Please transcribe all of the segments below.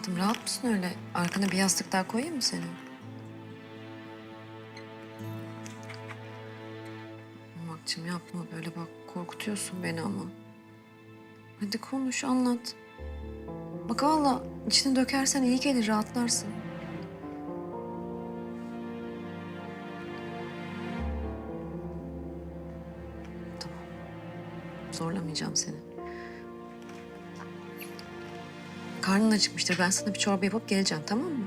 Hayatım rahat mısın öyle? Arkana bir yastık daha koyayım mı senin? Makçım yapma böyle bak korkutuyorsun beni ama. Hadi konuş anlat. Bak valla içine dökersen iyi gelir rahatlarsın. Tamam. Zorlamayacağım seni. Karnın acıkmıştır. Ben sana bir çorba yapıp geleceğim tamam mı?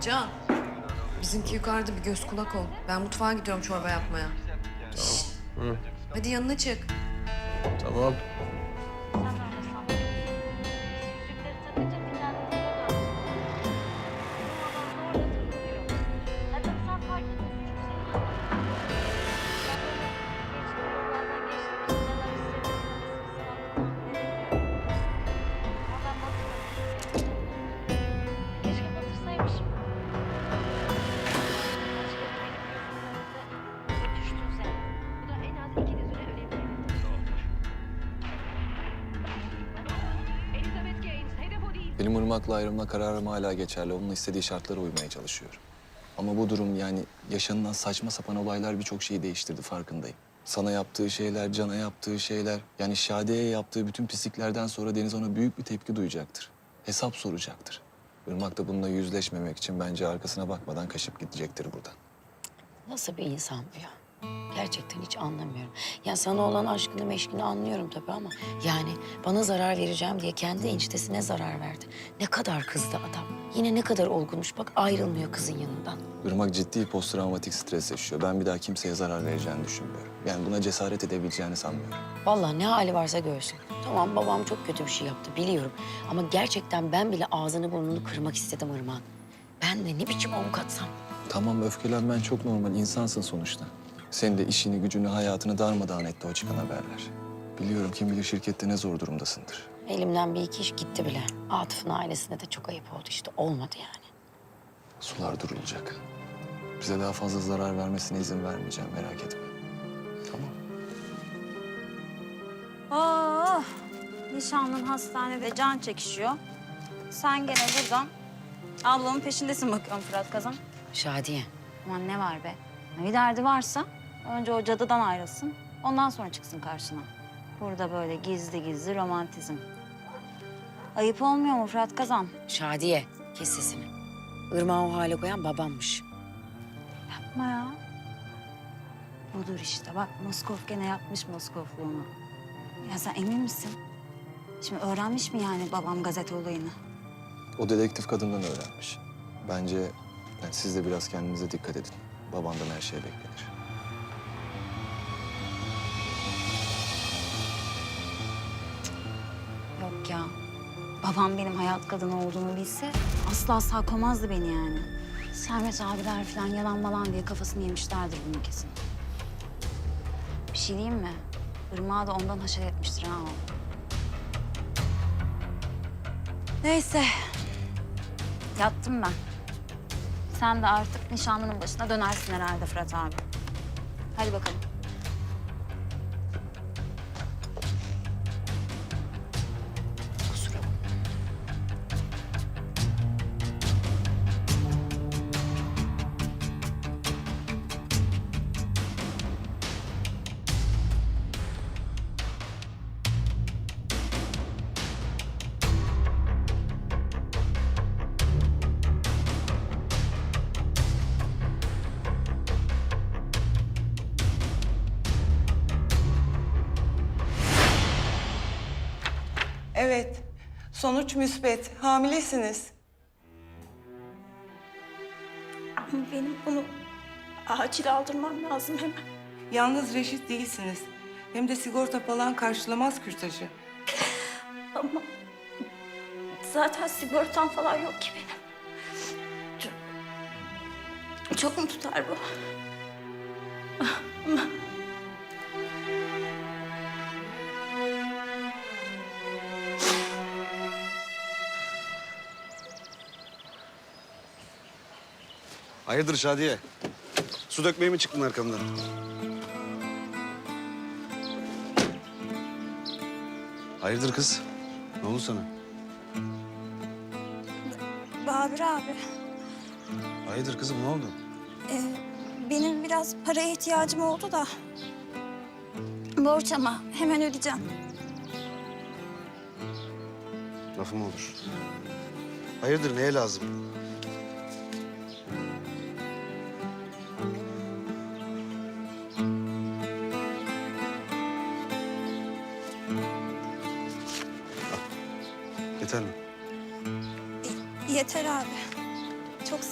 Can. Bizimki yukarıda bir göz kulak ol. Ben mutfağa gidiyorum çorba yapmaya. Yani. Hadi yanına çık. Tamam. Benim Irmak'la ayrılma kararım hala geçerli. Onun istediği şartlara uymaya çalışıyorum. Ama bu durum yani yaşanılan saçma sapan olaylar birçok şeyi değiştirdi farkındayım. Sana yaptığı şeyler, Can'a yaptığı şeyler, yani Şadiye'ye yaptığı bütün pisliklerden sonra Deniz ona büyük bir tepki duyacaktır. Hesap soracaktır. Irmak da bununla yüzleşmemek için bence arkasına bakmadan kaçıp gidecektir buradan. Nasıl bir insan bu ya? Gerçekten hiç anlamıyorum. Ya sana olan aşkını meşkini anlıyorum tabii ama... ...yani bana zarar vereceğim diye kendi eniştesine zarar verdi. Ne kadar kızdı adam. Yine ne kadar olgunmuş. Bak ayrılmıyor kızın yanından. Irmak ciddi posttraumatik stres yaşıyor. Ben bir daha kimseye zarar vereceğini düşünmüyorum. Yani buna cesaret edebileceğini sanmıyorum. Vallahi ne hali varsa görsün. Tamam babam çok kötü bir şey yaptı biliyorum. Ama gerçekten ben bile ağzını burnunu kırmak istedim Irmak'ın. Ben de ne biçim avukatsam. Tamam öfkelenmen çok normal. insansın sonuçta. Senin de işini, gücünü, hayatını darmadağın etti o çıkan haberler. Biliyorum kim bilir şirkette ne zor durumdasındır. Elimden bir iki iş gitti bile. Atıf'ın ailesine de çok ayıp oldu işte. Olmadı yani. Sular durulacak. Bize daha fazla zarar vermesine izin vermeyeceğim merak etme. Tamam. Oh, nişanlın hastanede can çekişiyor. Sen gene buradan ablamın peşindesin bakıyorum Fırat Kazan. Şadiye. Aman ne var be? Bir derdi varsa önce o cadıdan ayrılsın. Ondan sonra çıksın karşına. Burada böyle gizli gizli romantizm. Ayıp olmuyor mu Fırat Kazan? Şadiye. Kes sesini. Irmağı o hale koyan babammış. Yapma ya. Budur işte bak Moskov gene yapmış Moskovluğunu. Ya sen emin misin? Şimdi öğrenmiş mi yani babam gazete olayını? O dedektif kadından öğrenmiş. Bence yani siz de biraz kendinize dikkat edin. Babandan her şey beklenir. Babam benim hayat kadını olduğunu bilse asla sağ koymazdı beni yani. Servet abiler falan yalan malan diye kafasını yemişlerdir bunu kesin. Bir şey diyeyim mi? Irmağı da ondan haşer etmiştir ha o. Neyse. Yattım ben. Sen de artık nişanlının başına dönersin herhalde Fırat abi. Hadi bakalım. Evet. Sonuç müspet. Hamilesiniz. Ama benim bunu acil aldırmam lazım hemen. Yalnız reşit değilsiniz. Hem de sigorta falan karşılamaz kürtajı. Ama zaten sigortam falan yok ki benim. Çok, çok mu tutar bu? Hayırdır Şadiye? Su dökmeye mi çıktın arkamdan? Hayırdır kız? Ne oldu sana? Babür abi, Hayırdır kızım ne oldu? e, benim biraz paraya ihtiyacım oldu da. Borç ama hemen ödeyeceğim. Lafım olur. Hayırdır neye lazım?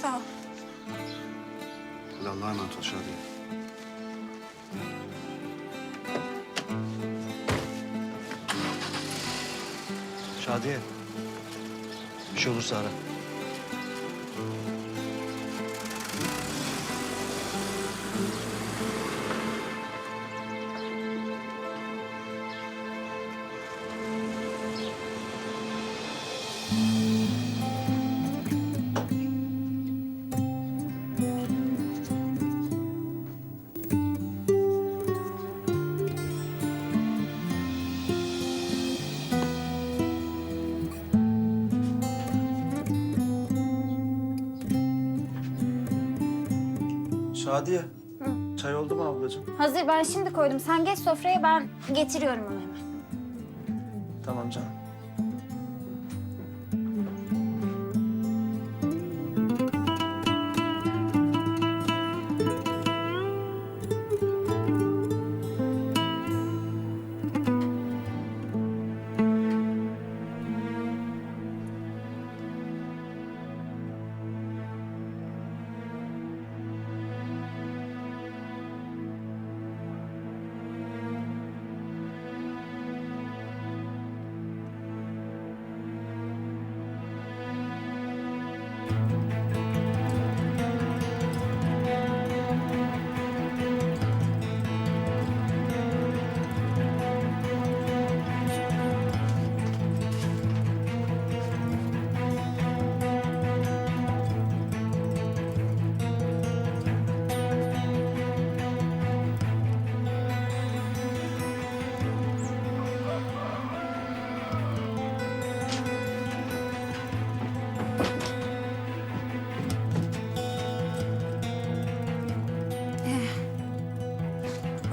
Sağ ol. Hadi Allah'a emanet ol Şadiye. Şadiye. Bir şey olursa ara. Şadiye. Çay oldu mu ablacığım? Hazır ben şimdi koydum. Sen geç sofraya ben getiriyorum onu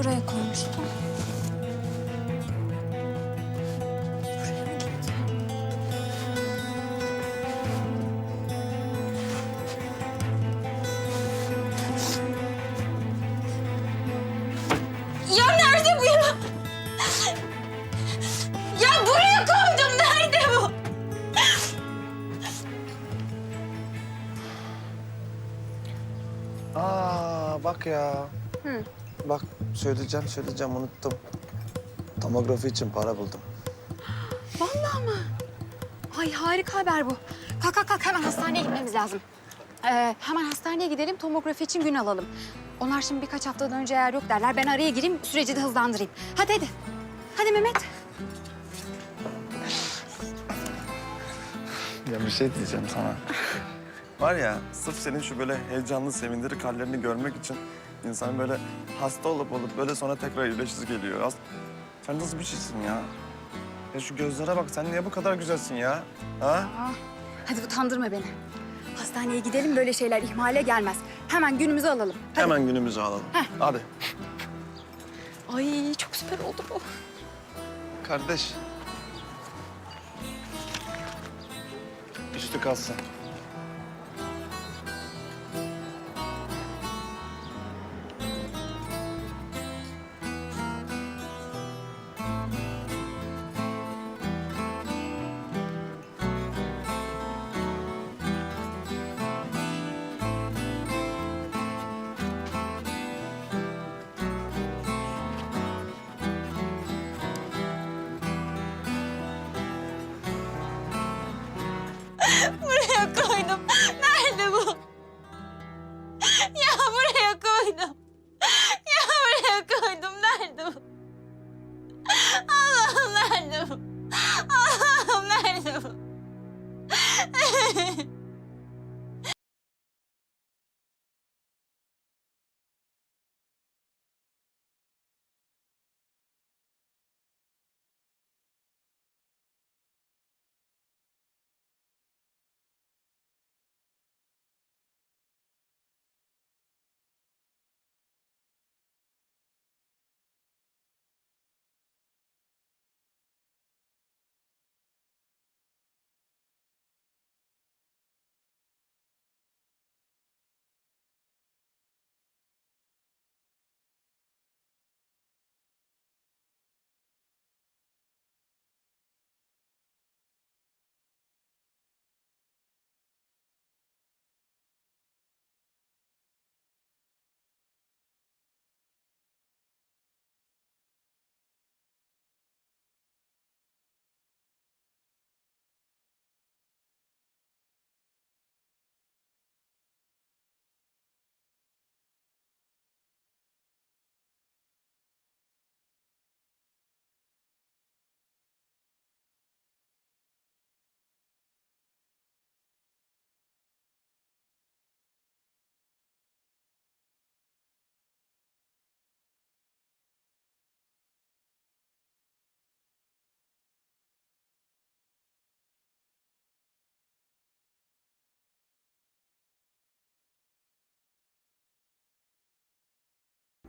Buraya koymuştum. Ya nerede bu ya? Ya buraya koydum. Nerede bu? Aa bak ya. Bak söyleyeceğim söyleyeceğim unuttum. Tomografi için para buldum. Vallahi mı? Ay harika haber bu. Kalk kalk kalk hemen hastaneye gitmemiz lazım. Ee, hemen hastaneye gidelim tomografi için gün alalım. Onlar şimdi birkaç haftadan önce eğer yok derler ben araya gireyim süreci de hızlandırayım. Hadi hadi. Hadi Mehmet. Ya bir şey diyeceğim sana. Var ya sırf senin şu böyle heyecanlı sevindirik hallerini görmek için insan böyle hasta olup olup böyle sonra tekrar iyileşisi geliyor. As- Sen nasıl bir şeysin ya? Ya şu gözlere bak sen niye bu kadar güzelsin ya? Ha? Hadi utandırma beni. Hastaneye gidelim böyle şeyler ihmale gelmez. Hemen günümüzü alalım. Hadi. Hemen günümüzü alalım. Hadi. Ay çok süper oldu bu. Kardeş. Üstü kalsın.